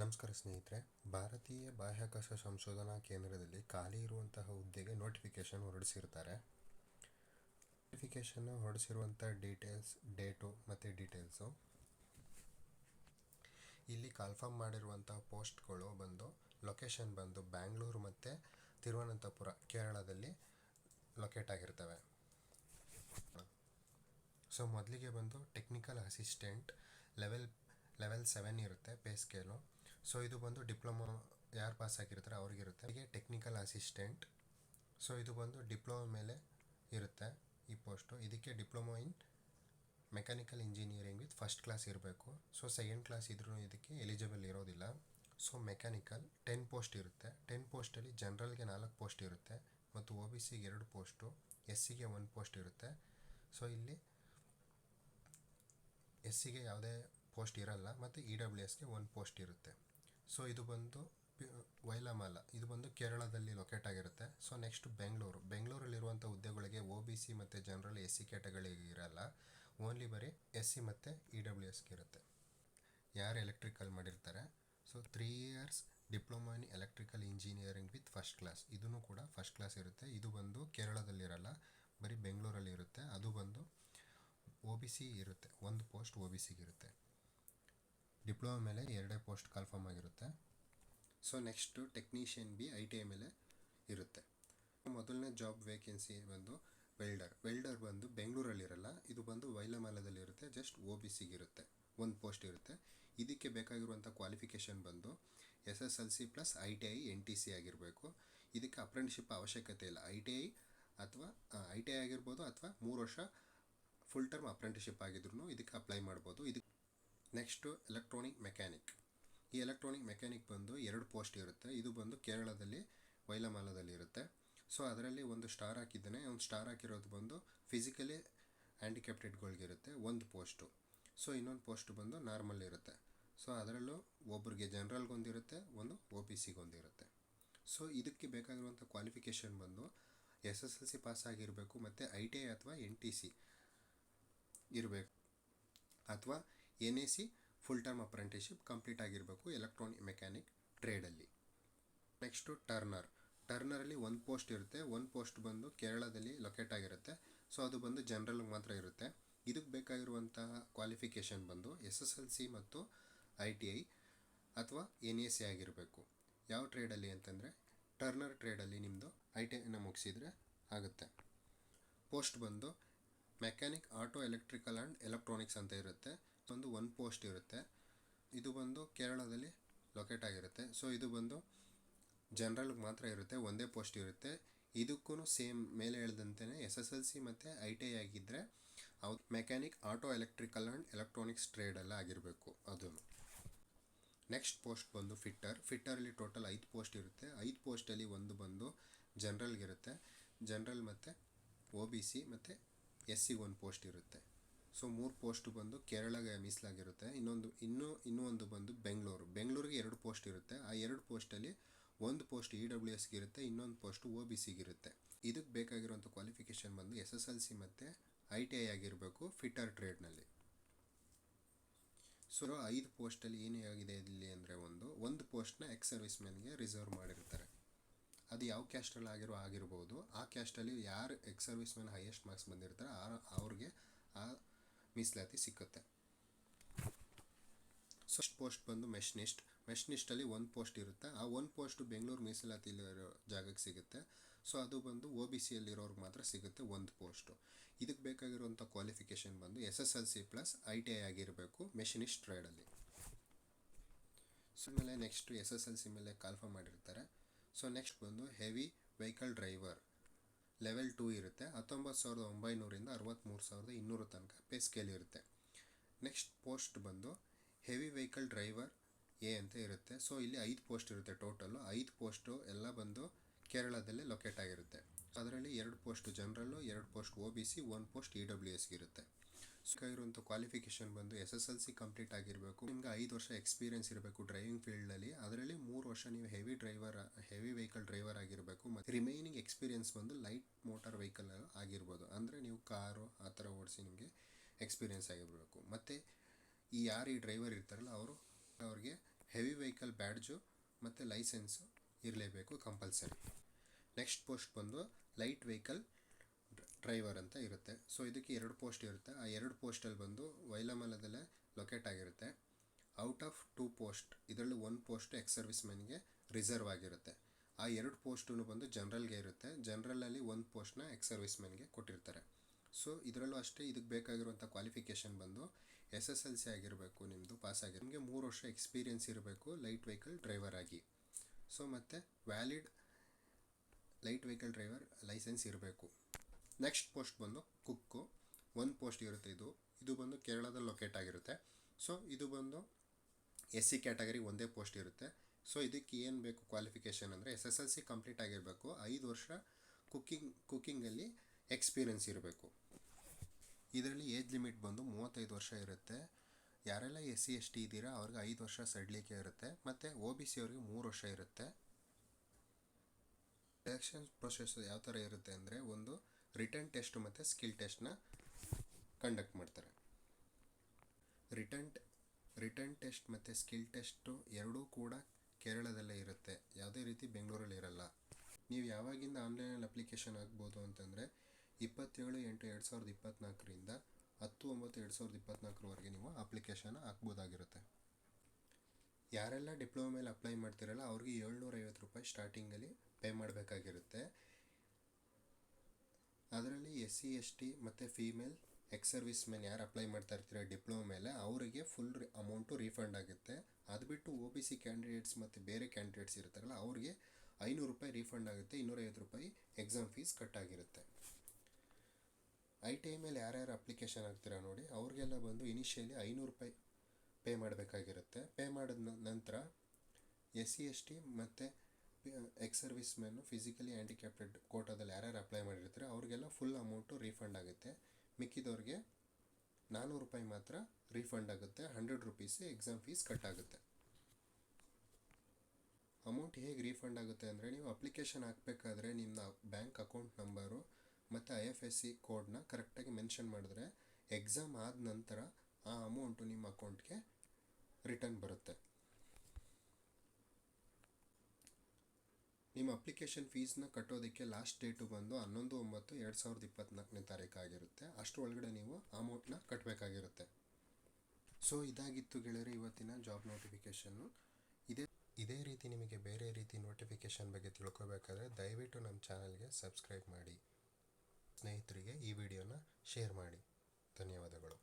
ನಮಸ್ಕಾರ ಸ್ನೇಹಿತರೆ, ಭಾರತೀಯ ಬಾಹ್ಯಾಕಾಶ ಸಂಶೋಧನಾ ಕೇಂದ್ರದಲ್ಲಿ ಖಾಲಿ ಇರುವಂತಹ ಹುದ್ದೆಗೆ ನೋಟಿಫಿಕೇಶನ್ ಹೊರಡಿಸಿರ್ತಾರೆ. ನೋಟಿಫಿಕೇಶನ್ ಹೊರಡಿಸಿರುವಂಥ ಡೀಟೇಲ್ಸ್ ಡೇಟು ಮತ್ತು ಡೀಟೇಲ್ಸು ಇಲ್ಲಿ ಕನ್ಫರ್ಮ್ ಮಾಡಿರುವಂಥ ಪೋಸ್ಟ್ಗಳು ಬಂದು ಲೊಕೇಶನ್ ಬಂದು ಬ್ಯಾಂಗ್ಳೂರು ಮತ್ತು ತಿರುವನಂತಪುರ, ಕೇರಳದಲ್ಲಿ ಲೊಕೇಟ್ ಆಗಿರ್ತವೆ. ಸೊ ಮೊದಲಿಗೆ ಬಂದು technical assistant level level seven ಇರುತ್ತೆ ಪೇ ಸ್ಕೇಲು ಸೊ ಇದು ಬಂದು ಡಿಪ್ಲೊಮಾ ಯಾರು ಪಾಸ್ ಆಗಿರ್ತಾರೆ ಅವ್ರಿಗಿರುತ್ತೆ. ಹಾಗೆ ಟೆಕ್ನಿಕಲ್ ಅಸಿಸ್ಟೆಂಟ್ ಸೊ ಇದು ಬಂದು ಡಿಪ್ಲೊಮಾ ಮೇಲೆ ಇರುತ್ತೆ ಈ ಪೋಸ್ಟು ಇದಕ್ಕೆ diploma in mechanical engineering with first class ಇರಬೇಕು. ಸೊ ಸೆಕೆಂಡ್ ಕ್ಲಾಸ್ ಇದ್ರೂ ಇದಕ್ಕೆ ಎಲಿಜಿಬಲ್ ಇರೋದಿಲ್ಲ. ಸೊ ಮೆಕ್ಯಾನಿಕಲ್ ಟೆನ್ ಪೋಸ್ಟ್ ಇರುತ್ತೆ. ಟೆನ್ ಪೋಸ್ಟಲ್ಲಿ ಜನರಲ್ಗೆ ನಾಲ್ಕು ಪೋಸ್ಟ್ ಇರುತ್ತೆ ಮತ್ತು ಓ ಬಿ ಸಿಗೆ ಎರಡು ಪೋಸ್ಟು ಎಸ್ ಸಿಗೆ ಒಂದು ಪೋಸ್ಟ್ ಇರುತ್ತೆ. ಸೊ ಇಲ್ಲಿ ಎಸ್ ಸಿಗೆ ಯಾವುದೇ ಪೋಸ್ಟ್ ಇರಲ್ಲ, ಮತ್ತು ಇ ಡಬ್ಲ್ಯೂ ಎಸ್ಗೆ ಒಂದು ಪೋಸ್ಟ್ ಇರುತ್ತೆ. ಸೊ ಇದು ಬಂದು ವೈಲಮಾಲಾ. ಇದು ಬಂದು ಕೇರಳದಲ್ಲಿ ಲೊಕೇಟ್ ಆಗಿರುತ್ತೆ. So next Bengaluru. ಬೆಂಗಳೂರಲ್ಲಿರುವಂಥ ಹುದ್ದೆಗಳಿಗೆ ಒ ಬಿ ಸಿ ಮತ್ತು ಜನರಲ್ ಎಸ್ ಸಿ ಕ್ಯಾಟಗರಿಗೆ ಇರಲ್ಲ. ಓನ್ಲಿ ಬರೀ ಎಸ್ ಸಿ ಮತ್ತು ಇ ಡಬ್ಲ್ಯೂ ಎಸ್ಗೆ ಇರುತ್ತೆ. ಯಾರು ಎಲೆಕ್ಟ್ರಿಕಲ್ ಮಾಡಿರ್ತಾರೆ? So three years diploma in electrical engineering with first class ಇದೂ ಕೂಡ ಫಸ್ಟ್ ಕ್ಲಾಸ್ ಇರುತ್ತೆ. ಇದು ಬಂದು ಕೇರಳದಲ್ಲಿರಲ್ಲ. ಬರೀ ಬೆಂಗಳೂರಲ್ಲಿ ಇರುತ್ತೆ ಅದು ಬಂದು ಒ ಬಿ ಸಿ ಇರುತ್ತೆ. ಒಂದು ಪೋಸ್ಟ್ ಒ ಬಿ ಸಿಗೆ ಇರುತ್ತೆ. ಡಿಪ್ಲೊಮಾ ಮೇಲೆ ಎರಡೇ ಪೋಸ್ಟ್ ಕನ್ಫರ್ಮ್ ಆಗಿರುತ್ತೆ. So next technician B I T I ಮೇಲೆ ಇರುತ್ತೆ. ಮೊದಲನೇ ಜಾಬ್ ವೇಕೆನ್ಸಿ ಬಂದು ವೆಲ್ಡರ್ ವೆಲ್ಡರ್ ಬಂದು ಬೆಂಗಳೂರಲ್ಲಿರಲ್ಲ ಇದು ಬಂದು ವೈಲಮಾಲದಲ್ಲಿರುತ್ತೆ ಜಸ್ಟ್ ಓ ಬಿ ಸಿಗಿರುತ್ತೆ ಒಂದು ಪೋಸ್ಟ್ ಇರುತ್ತೆ. ಇದಕ್ಕೆ ಬೇಕಾಗಿರುವಂಥ ಕ್ವಾಲಿಫಿಕೇಷನ್ ಬಂದು S S L C plus I T I N T C ಆಗಿರಬೇಕು. ಇದಕ್ಕೆ ಅಪ್ರೆಂಟ್ಶಿಪ್ ಅವಶ್ಯಕತೆ ಇಲ್ಲ. ಐ ಟಿ ಐ ಅಥವಾ ಐ ಟಿ ಐ ಆಗಿರ್ಬೋದು ಅಥವಾ ಮೂರು ವರ್ಷ ಫುಲ್ ಟರ್ಮ್ ಅಪ್ರೆಂಟಿಶಿಪ್ ಆಗಿದ್ರು ಇದಕ್ಕೆ ಅಪ್ಲೈ ಮಾಡ್ಬೋದು. ಇದಕ್ಕೆ ನೆಕ್ಸ್ಟು ಎಲೆಕ್ಟ್ರಾನಿಕ್ ಮೆಕ್ಯಾನಿಕ್ ಈ ಎಲೆಕ್ಟ್ರಾನಿಕ್ ಮೆಕ್ಯಾನಿಕ್ ಬಂದು ಎರಡು ಪೋಸ್ಟ್ ಇರುತ್ತೆ. ಇದು ಬಂದು ಕೇರಳದಲ್ಲಿ ವೈಲಮಾಲದಲ್ಲಿ ಇರುತ್ತೆ ಸೊ ಅದರಲ್ಲಿ ಒಂದು ಸ್ಟಾರ್ ಹಾಕಿದ್ದಾನೆ. ಒಂದು ಸ್ಟಾರ್ ಹಾಕಿರೋದು ಬಂದು ಫಿಸಿಕಲಿ ಹ್ಯಾಂಡಿಕ್ಯಾಪ್ಟೆಡ್ಗಳಿಗಿರುತ್ತೆ ಒಂದು ಪೋಸ್ಟು ಸೊ ಇನ್ನೊಂದು ಪೋಸ್ಟ್ ಬಂದು ನಾರ್ಮಲ್ ಇರುತ್ತೆ. ಸೊ ಅದರಲ್ಲೂ ಒಬ್ರಿಗೆ ಜನರಲ್ಗೊಂದಿರುತ್ತೆ ಒಂದು ಒ ಪಿ ಸಿಗೊಂದಿರುತ್ತೆ ಸೊ ಇದಕ್ಕೆ ಬೇಕಾಗಿರುವಂಥ ಕ್ವಾಲಿಫಿಕೇಷನ್ ಬಂದು S S L C pass ಆಗಿರಬೇಕು, ಮತ್ತು ಐ ಟಿ ಐ ಅಥವಾ ಎನ್ ಟಿ ಸಿ ಇರಬೇಕು. ಅಥವಾ N A C full term apprenticeship complete ಆಗಿರಬೇಕು ಎಲೆಕ್ಟ್ರಾನಿಕ್ ಮೆಕ್ಯಾನಿಕ್ ಟ್ರೇಡಲ್ಲಿ ನೆಕ್ಸ್ಟು ಟರ್ನರ್ ಟರ್ನರಲ್ಲಿ ಒಂದು ಪೋಸ್ಟ್ ಇರುತ್ತೆ. ಒಂದು ಪೋಸ್ಟ್ ಬಂದು ಕೇರಳದಲ್ಲಿ ಲೊಕೇಟ್ ಆಗಿರುತ್ತೆ. ಸೊ ಅದು ಬಂದು ಜನರಲ್ಗೆ ಮಾತ್ರ ಇರುತ್ತೆ. ಇದಕ್ಕೆ ಬೇಕಾಗಿರುವಂತಹ ಕ್ವಾಲಿಫಿಕೇಷನ್ ಬಂದು ಎಸ್ ಎಸ್ ಎಲ್ ಸಿ ಮತ್ತು ಐ ಟಿ ಐ ಅಥವಾ ಎನ್ ಎ ಸಿ ಆಗಿರಬೇಕು. ಯಾವ ಟ್ರೇಡಲ್ಲಿ ಅಂತಂದರೆ ಟರ್ನರ್ ಟ್ರೇಡಲ್ಲಿ ನಿಮ್ಮದು ಐ ಟಿ ಐನ ಮುಗಿಸಿದರೆ ಆಗುತ್ತೆ. ಪೋಸ್ಟ್ ಬಂದು mechanic auto electrical and electronics ಅಂತ ಇರುತ್ತೆ. ಒಂದು ಒನ್ ಪೋಸ್ಟ್ ಇರುತ್ತೆ. ಇದು ಬಂದು ಕೇರಳದಲ್ಲಿ ಲೊಕೇಟ್ ಆಗಿರುತ್ತೆ. ಸೊ ಇದು ಬಂದು ಜನರಲ್ಗೆ ಮಾತ್ರ ಇರುತ್ತೆ. ಒಂದೇ ಪೋಸ್ಟ್ ಇರುತ್ತೆ. ಇದಕ್ಕೂ ಸೇಮ್ ಮೇಲೆ ಹೇಳ್ದಂತೆಯೇ ಎಸ್ ಎಸ್ ಎಲ್ ಸಿ ಮತ್ತು ಐ ಟಿ ಐ ಆಗಿದ್ದರೆ ಅವು mechanic auto electrical and electronics ಟ್ರೇಡೆಲ್ಲ ಆಗಿರಬೇಕು ಅದು ನೆಕ್ಸ್ಟ್ ಪೋಸ್ಟ್ ಬಂದು ಫಿಟ್ಟರ್ ಫಿಟ್ಟರಲ್ಲಿ ಟೋಟಲ್ ಐದು ಪೋಸ್ಟ್ ಇರುತ್ತೆ. ಐದು ಪೋಸ್ಟಲ್ಲಿ ಒಂದು ಬಂದು ಜನರಲ್ಗಿರುತ್ತೆ ಜನರಲ್ ಮತ್ತು ಒ ಬಿ ಸಿ ಮತ್ತು ಎಸ್ ಸಿಗೆ ಒಂದು ಪೋಸ್ಟ್ ಇರುತ್ತೆ. ಸೊ ಮೂರು ಪೋಸ್ಟ್ ಬಂದು ಕೇರಳಗೆ ಮೀಸಲಾಗಿರುತ್ತೆ. ಇನ್ನೊಂದು, ಇನ್ನೂ ಇನ್ನೂ ಒಂದು ಬಂದು ಬೆಂಗಳೂರು ಬೆಂಗಳೂರಿಗೆ ಎರಡು ಪೋಸ್ಟ್ ಇರುತ್ತೆ. ಆ ಎರಡು ಪೋಸ್ಟಲ್ಲಿ ಒಂದು ಪೋಸ್ಟ್ ಇ ಡಬ್ಲ್ಯೂ ಎಸ್ಗೆ ಇರುತ್ತೆ, ಇನ್ನೊಂದು ಪೋಸ್ಟ್ ಒ ಬಿ ಸಿಗಿರುತ್ತೆ ಇದಕ್ಕೆ ಬೇಕಾಗಿರುವಂಥ ಕ್ವಾಲಿಫಿಕೇಷನ್ ಬಂದು ಎಸ್ ಎಸ್ ಎಲ್ ಸಿ ಮತ್ತು ಐ ಟಿ ಐ ಆಗಿರಬೇಕು ಫಿಟರ್ ಟ್ರೇಡ್ನಲ್ಲಿ ಸೊ ಐದು ಪೋಸ್ಟಲ್ಲಿ ಏನೇ ಆಗಿದೆ ಇಲ್ಲಿ ಅಂದರೆ ಒಂದು ಒಂದು ಪೋಸ್ಟ್ನ ಎಕ್ಸ್ ಸರ್ವಿಸ್ ಮ್ಯಾನ್ಗೆ ರಿಸರ್ವ್ ಮಾಡಿರ್ತಾರೆ. ಅದು ಯಾವ ಕ್ಯಾಸ್ಟಲ್ಲಿ ಆಗಿರೋ, ಆಗಿರ್ಬೋದು. ಆ ಕ್ಯಾಸ್ಟಲ್ಲಿ ಯಾರು ex service man highest marks ಬಂದಿರ್ತಾರೆ, ಆ, ಅವ್ರಿಗೆ ಆ ಮೀಸಲಾತಿ ಸಿಕ್ಕುತ್ತೆ. ಸೊ ಪೋಸ್ಟ್ ಬಂದು ಮೆಷಿನಿಸ್ಟ್. ಮೆಷಿನಿಸ್ಟಲ್ಲಿ ಒಂದು ಪೋಸ್ಟ್ ಇರುತ್ತೆ. ಆ ಒಂದು ಪೋಸ್ಟು ಬೆಂಗಳೂರು ಮೀಸಲಾತಿಲಿರೋ ಜಾಗಕ್ಕೆ ಸಿಗುತ್ತೆ. ಸೊ ಅದು ಬಂದು ಒ ಬಿ ಸಿಯಲ್ಲಿರೋರ್ಗೆ ಮಾತ್ರ ಸಿಗುತ್ತೆ ಒಂದು ಪೋಸ್ಟು ಇದಕ್ಕೆ ಬೇಕಾಗಿರುವಂಥ ಕ್ವಾಲಿಫಿಕೇಷನ್ ಬಂದು S S L C plus I T I ಆಗಿರಬೇಕು ಮೆಷಿನಿಸ್ಟ್ ಟ್ರೇಡಲ್ಲಿ ಸೊ ಆಮೇಲೆ next S S L C ಮೇಲೆ ಕಾಲ್ಫರ್ಮ್ ಮಾಡಿರ್ತಾರೆ. ಸೊ ನೆಕ್ಸ್ಟ್ ಬಂದು heavy vehicle driver level two ಇರುತ್ತೆ. ಹತ್ತೊಂಬತ್ತು ಸಾವಿರದ ಒಂಬೈನೂರಿಂದ ಅರವತ್ತ್ಮೂರು ಸಾವಿರದ ಇನ್ನೂರು ತನಕ ಪೇ ಸ್ಕೇಲ್ ಇರುತ್ತೆ. ನೆಕ್ಸ್ಟ್ ಪೋಸ್ಟ್ ಬಂದು ಹೆವಿ ವೆಹಿಕಲ್ ಡ್ರೈವರ್ ಎ ಅಂತ ಇರುತ್ತೆ. ಸೊ ಇಲ್ಲಿ ಐದು ಪೋಸ್ಟ್ ಇರುತ್ತೆ ಟೋಟಲು ಐದು ಪೋಸ್ಟು ಎಲ್ಲ ಬಂದು ಕೇರಳದಲ್ಲೇ ಲೊಕೇಟ್ ಆಗಿರುತ್ತೆ. ಅದರಲ್ಲಿ ಎರಡು ಪೋಸ್ಟ್ ಜನರಲ್ಲು ಎರಡು post O B C one post E W ಎಸ್ಗೆ ಇರುತ್ತೆ. ಸೊ ಇರುವಂಥ ಕ್ವಾಲಿಫಿಕೇಷನ್ ಬಂದು S S L C complete ಆಗಿರಬೇಕು. ನಿಮ್ಗೆ ಐದು ವರ್ಷ ಎಕ್ಸ್ಪೀರಿಯನ್ಸ್ ಇರಬೇಕು ಡ್ರೈವಿಂಗ್ ಫೀಲ್ಡಲ್ಲಿ ಅದರಲ್ಲಿ ಮೂರು ವರ್ಷ ನೀವು heavy driver heavy vehicle driver ಆಗಿರಬೇಕು. ಮತ್ತು ರಿಮೈನಿಂಗ್ ಎಕ್ಸ್ಪೀರಿಯನ್ಸ್ ಬಂದು ಲೈಟ್ ಮೋಟಾರ್ ವೆಹಿಕಲ್ ಆಗಿರ್ಬೋದು. ಅಂದರೆ ನೀವು ಕಾರು ಆ ಥರ ಓಡಿಸಿ ನಿಮಗೆ ಎಕ್ಸ್ಪೀರಿಯನ್ಸ್ ಆಗಿರಬೇಕು. ಮತ್ತು ಈ ಯಾರು ಈ ಡ್ರೈವರ್ ಇರ್ತಾರಲ್ಲ, ಅವರು ಅವ್ರಿಗೆ ಹೆವಿ ವೆಹಿಕಲ್ ಬ್ಯಾಡ್ಜು ಮತ್ತು ಲೈಸೆನ್ಸು ಇರಲೇಬೇಕು ಕಂಪಲ್ಸರಿ ನೆಕ್ಸ್ಟ್ ಪೋಸ್ಟ್ ಬಂದು ಲೈಟ್ ವೆಹಿಕಲ್ ಡ್ರೈವರ್ ಅಂತ ಇರುತ್ತೆ. ಸೊ ಇದಕ್ಕೆ ಎರಡು ಪೋಸ್ಟ್ ಇರುತ್ತೆ. ಆ ಎರಡು ಪೋಸ್ಟಲ್ಲಿ ಬಂದು ವೈಲಮಲದಲ್ಲೇ ಲೊಕೇಟ್ ಆಗಿರುತ್ತೆ. ಔಟ್ ಆಫ್ ಟೂ ಪೋಸ್ಟ್ ಇದರಲ್ಲಿ ಒಂದು ಪೋಸ್ಟ್ ಎಕ್ಸ್ ಸರ್ವಿಸ್ ಮೆನ್ಗೆ ರಿಸರ್ವ್ ಆಗಿರುತ್ತೆ. ಆ ಎರಡು ಪೋಸ್ಟೂ ಬಂದು ಜನ್ರಲ್ಗೆ ಇರುತ್ತೆ. ಜನರಲಲ್ಲಿ ಒಂದು ಪೋಸ್ಟ್ನ ಎಕ್ಸ್ ಸರ್ವಿಸ್ ಮೆನ್ಗೆ ಕೊಟ್ಟಿರ್ತಾರೆ. ಸೊ ಇದರಲ್ಲೂ ಅಷ್ಟೇ ಇದಕ್ಕೆ ಬೇಕಾಗಿರುವಂಥ ಕ್ವಾಲಿಫಿಕೇಷನ್ ಬಂದು ಎಸ್ ಎಸ್ ಎಲ್ ಸಿ ಆಗಿರಬೇಕು ನಿಮ್ಮದು ಪಾಸ್ ಆಗಿ ನಿಮಗೆ ಮೂರು ವರ್ಷ ಎಕ್ಸ್ಪೀರಿಯೆನ್ಸ್ ಇರಬೇಕು ಲೈಟ್ ವೆಹಿಕಲ್ ಡ್ರೈವರ್ ಆಗಿ. ಸೊ ಮತ್ತು valid light vehicle driver licence ಇರಬೇಕು. ನೆಕ್ಸ್ಟ್ ಪೋಸ್ಟ್ ಬಂದು ಕುಕ್ಕು ಒಂದು ಪೋಸ್ಟ್ ಇರುತ್ತೆ ಇದು. ಇದು ಬಂದು ಕೇರಳದಲ್ಲಿ ಲೊಕೇಟ್ ಆಗಿರುತ್ತೆ. ಸೊ ಇದು ಬಂದು ಎಸ್ ಸಿ ಕ್ಯಾಟಗರಿ ಒಂದೇ ಪೋಸ್ಟ್ ಇರುತ್ತೆ. ಸೊ ಇದಕ್ಕೆ ಏನು ಬೇಕು ಕ್ವಾಲಿಫಿಕೇಷನ್ ಅಂದರೆ S S L C complete ಆಗಿರಬೇಕು. ಐದು ವರ್ಷ ಕುಕ್ಕಿಂಗ್ ಕುಕ್ಕಿಂಗಲ್ಲಿ ಎಕ್ಸ್ಪೀರಿಯನ್ಸ್ ಇರಬೇಕು. ಇದರಲ್ಲಿ ಏಜ್ ಲಿಮಿಟ್ ಬಂದು ಮೂವತ್ತೈದು ವರ್ಷ ಇರುತ್ತೆ. ಯಾರೆಲ್ಲ ಎಸ್ ಸಿ ಎಸ್ ಟಿ ಇದ್ದೀರಾ, ಅವ್ರಿಗೆ ಐದು ವರ್ಷ ಸಡ್ಲಿಕ್ಕೆ ಇರುತ್ತೆ. ಮತ್ತು ಒ ಬಿ ಸಿ ಅವ್ರಿಗೆ ಮೂರು ವರ್ಷ ಇರುತ್ತೆ. ಸೆಲೆಕ್ಷನ್ ಪ್ರೊಸೆಸ್ ಯಾವ ಥರ ಇರುತ್ತೆ ಅಂದರೆ ಒಂದು ರಿಟರ್ನ್ ಟೆಸ್ಟ್ ಮತ್ತು ಸ್ಕಿಲ್ ಟೆಸ್ಟ್ನ ಕಂಡಕ್ಟ್ ಮಾಡ್ತಾರೆ. ರಿಟರ್ನ್ ರಿಟರ್ನ್ ಟೆಸ್ಟ್ ಮತ್ತು ಸ್ಕಿಲ್ ಟೆಸ್ಟು ಎರಡೂ ಕೂಡ ಕೇರಳದಲ್ಲೇ ಇರುತ್ತೆ. ಯಾವುದೇ ರೀತಿ ಬೆಂಗಳೂರಲ್ಲಿ ಇರಲ್ಲ. ನೀವು ಯಾವಾಗಿಂದ ಆನ್ಲೈನಲ್ಲಿ ಅಪ್ಲಿಕೇಶನ್ ಆಗ್ಬೋದು ಅಂತಂದರೆ ಇಪ್ಪತ್ತೇಳು ಎಂಟು ಎರಡು ಸಾವಿರದ ಇಪ್ಪತ್ತ್ನಾಲ್ಕರಿಂದ ಹತ್ತು ಒಂಬತ್ತು ಎರಡು ಸಾವಿರದ ಇಪ್ಪತ್ತ್ನಾಲ್ಕರವರೆಗೆ ನೀವು ಅಪ್ಲಿಕೇಶನ್ ಹಾಕ್ಬೋದಾಗಿರುತ್ತೆ. ಯಾರೆಲ್ಲ ಡಿಪ್ಲೊಮಾ ಮೇಲೆ ಅಪ್ಲೈ ಮಾಡ್ತಿರಲ್ಲ, ಅವ್ರಿಗೆ ಏಳ್ನೂರೈವತ್ತು ರೂಪಾಯಿ ಸ್ಟಾರ್ಟಿಂಗಲ್ಲಿ ಪೇ ಮಾಡಬೇಕಾಗಿರುತ್ತೆ. ಅದರಲ್ಲಿ ಎಸ್ ಸಿ, ಎಸ್ ಟಿ ಮತ್ತು ಫೀಮೇಲ್ ಎಕ್ಸ್ ಸರ್ವಿಸ್ ಮೆನ್ ಯಾರು ಅಪ್ಲೈ ಮಾಡ್ತಾ ಇರ್ತೀರ ಡಿಪ್ಲೊಮಾ ಮೇಲೆ ಅವರಿಗೆ ಫುಲ್ ಅಮೌಂಟು ರೀಫಂಡ್ ಆಗುತ್ತೆ. ಅದು ಬಿಟ್ಟು ಓ ಬಿ ಸಿ ಕ್ಯಾಂಡಿಡೇಟ್ಸ್ ಮತ್ತು ಬೇರೆ ಕ್ಯಾಂಡಿಡೇಟ್ಸ್ ಇರ್ತಾರಲ್ಲ ಅವ್ರಿಗೆ ಐನೂರು ರೂಪಾಯಿ ರೀಫಂಡ್ ಆಗುತ್ತೆ, ಇನ್ನೂರೈವತ್ತು ರೂಪಾಯಿ ಎಕ್ಸಾಮ್ ಫೀಸ್ ಕಟ್ ಆಗಿರುತ್ತೆ. ಐ ಟಿ ಐ ಮೇಲೆ ಯಾರ್ಯಾರು ಅಪ್ಲಿಕೇಶನ್ ಆಗ್ತೀರಾ ನೋಡಿ, ಅವ್ರಿಗೆಲ್ಲ ಬಂದು ಇನಿಷಿಯಲಿ ಐನೂರು ರೂಪಾಯಿ ಪೇ ಮಾಡಬೇಕಾಗಿರುತ್ತೆ. ಪೇ ಮಾಡಿದ ನಂತರ ಎಸ್ ಸಿ, ಎಸ್ ಟಿ ಮತ್ತು ex service man physically handicapped ಕೋಟಾದಲ್ಲಿ ಯಾರ್ಯಾರು ಅಪ್ಲೈ ಮಾಡಿರ್ತಾರೆ ಅವ್ರಿಗೆಲ್ಲ ಫುಲ್ ಅಮೌಂಟು ರೀಫಂಡ್ ಆಗುತ್ತೆ. ಮಿಕ್ಕಿದವ್ರಿಗೆ ನಾನ್ನೂರು ರೂಪಾಯಿ ಮಾತ್ರ ರೀಫಂಡ್ ಆಗುತ್ತೆ. Hundred rupees exam fees cut ಆಗುತ್ತೆ. ಅಮೌಂಟ್ ಹೇಗೆ ರೀಫಂಡ್ ಆಗುತ್ತೆ ಅಂದರೆ ನೀವು ಅಪ್ಲಿಕೇಶನ್ ಹಾಕಬೇಕಾದ್ರೆ ನಿಮ್ಮ ಬ್ಯಾಂಕ್ ಅಕೌಂಟ್ ನಂಬರು ಮತ್ತು ಐ ಎಫ್ ಎಸ್ ಸಿ ಕೋಡ್ನ ಕರೆಕ್ಟಾಗಿ ಮೆನ್ಷನ್ ಮಾಡಿದ್ರೆ ಎಕ್ಸಾಮ್ ಆದ ನಂತರ ಆ ಅಮೌಂಟು ನಿಮ್ಮ ಅಕೌಂಟ್ಗೆ ರಿಟರ್ನ್ ಬರುತ್ತೆ. ನಿಮ್ಮ ಅಪ್ಲಿಕೇಶನ್ ಫೀಸ್ನ ಕಟ್ಟೋದಕ್ಕೆ ಲಾಸ್ಟ್ ಡೇಟು ಬಂದು ಹನ್ನೊಂದು ಒಂಬತ್ತು ಎರಡು ಸಾವಿರದ ಇಪ್ಪತ್ತ್ನಾಲ್ಕನೇ ತಾರೀಕು ಆಗಿರುತ್ತೆ ಅಷ್ಟರೊಳಗಡೆ ನೀವು ಅಮೌಂಟ್ನ ಕಟ್ಟಬೇಕಾಗಿರುತ್ತೆ ಸೊ, ಇದಾಗಿತ್ತು ಗೆಳೆಯರೆ ಇವತ್ತಿನ ಜಾಬ್ ನೋಟಿಫಿಕೇಷನ್ನು ಇದೇ ಇದೇ ರೀತಿ ನಿಮಗೆ ಬೇರೆ ರೀತಿ ನೋಟಿಫಿಕೇಷನ್ ಬಗ್ಗೆ ತಿಳ್ಕೊಬೇಕಾದ್ರೆ ದಯವಿಟ್ಟು ನಮ್ಮ ಚಾನಲ್ಗೆ ಸಬ್ಸ್ಕ್ರೈಬ್ ಮಾಡಿ. ಸ್ನೇಹಿತರಿಗೆ ಈ ವಿಡಿಯೋನ ಶೇರ್ ಮಾಡಿ. ಧನ್ಯವಾದಗಳು.